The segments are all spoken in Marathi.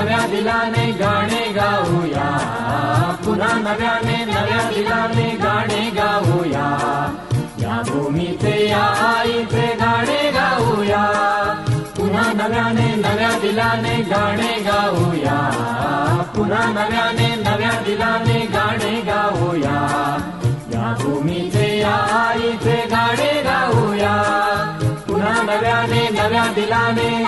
नव्या दिलाने गाणे गाऊया. पुन्हा नव्याने नव्या दिलाने गाणे गाऊया. या भूमीचे या आईचे गाणे गाऊया. पुन्हा नव्याने नव्या दिलाने गाणे गाऊया. पुन्हा नव्याने नव्या दिलाने गाणे गाऊया. या भूमीचे या आईचे गाणे गाऊया. पुन्हा नव्याने नव्या दिलाने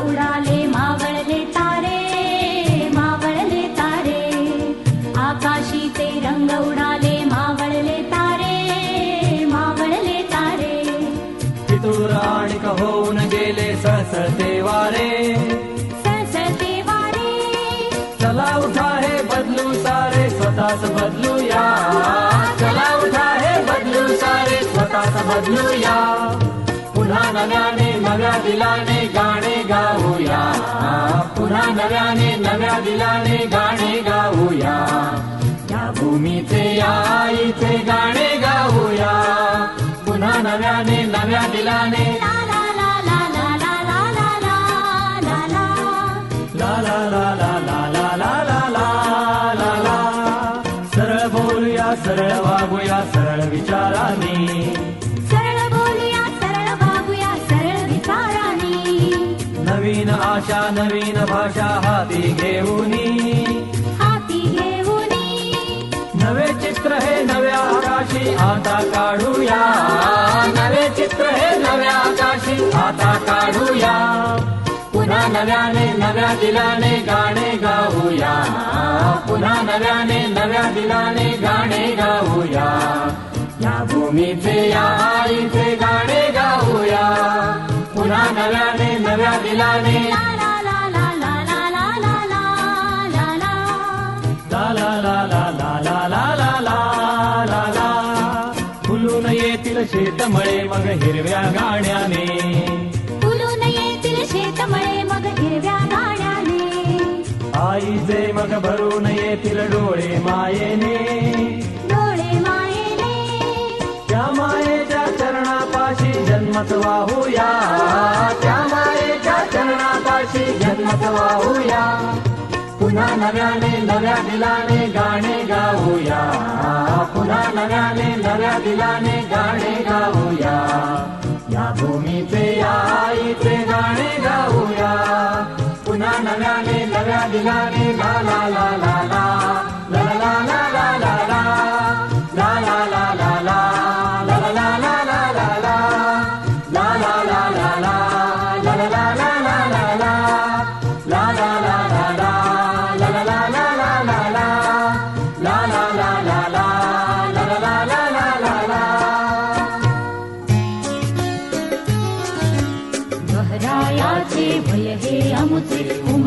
उडाले मावळले तारे मावळले तारे. आकाशी ते रंग उडाले मावळले तारे मावळले तारे. पितुराणिक होऊन गेले सळसळते वारे सळसळते वारे चला उठा हे बदलू सारे स्वतःच बदलूया. चला उठा हे बदलू सारे स्वतःच बदलूया. नव्याने नव्या दिलाने गाणे गाऊया पुन्हा नव्याने नव्या दिलाने गाणे गाऊया या भूमीचे आईचे गाणे गाऊया पुन्हा नव्याने नव्या दिलाने सरळ बोलूया सरळ वागूया सरळ विचाराने भाषा नवीन भाषा हाती घेऊनी. हाती घेऊनी. नवे चित्र हे नव्या आकाशी आता काढूया. नवे चित्र हे नव्या आकाशी आता काढूया. पुन्हा नव्याने नव्या दिलाने गाणे गाऊया. पुन्हा नव्याने नव्या दिलाने गाणे गाऊया. या भूमीचे या फुलून येतील शेतमळे मग हिरव्या गाण्याने फुलून येतील शेतमळे मग हिरव्या गाण्याने आईचे मग भरून येतील डोळे मायेने डोळे मायेने त्या मायेच्या चरणापाशी जन्मत वाहूया त्या वाहूया पुन्हा नव्याने नव्या दिलाने गाणे गाऊया. पुन्हा नव्याने नव्या दिलाने गाणे गाऊया. या भूमीचे आईचे गाणे गाऊया. पुन्हा नव्याने नव्या दिलाने ला ला ला ला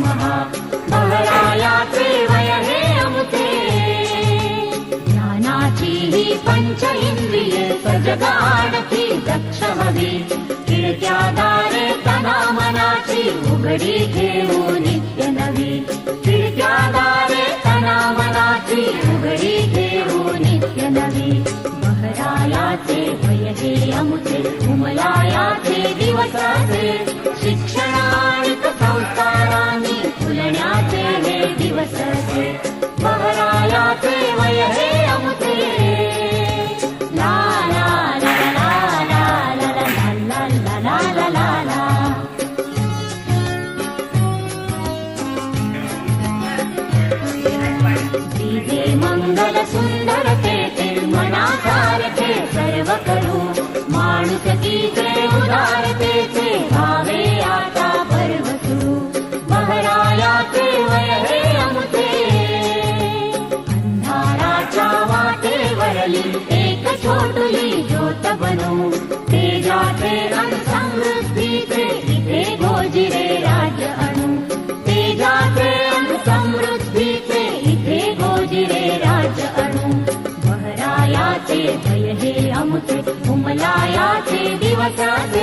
मः महरायासे वय हे अमुते। नानाचीः पञ्चमीन्द्री स्व जगादपि दक्षमवे त्रित्यादाने तनामनाति उगडि देवू नित्य नवे त्रित्यादाने तनामनाति उगडि देवू नित्य नवे महरायासे वय अमुते। न्यायाचे शिक्षा i my God.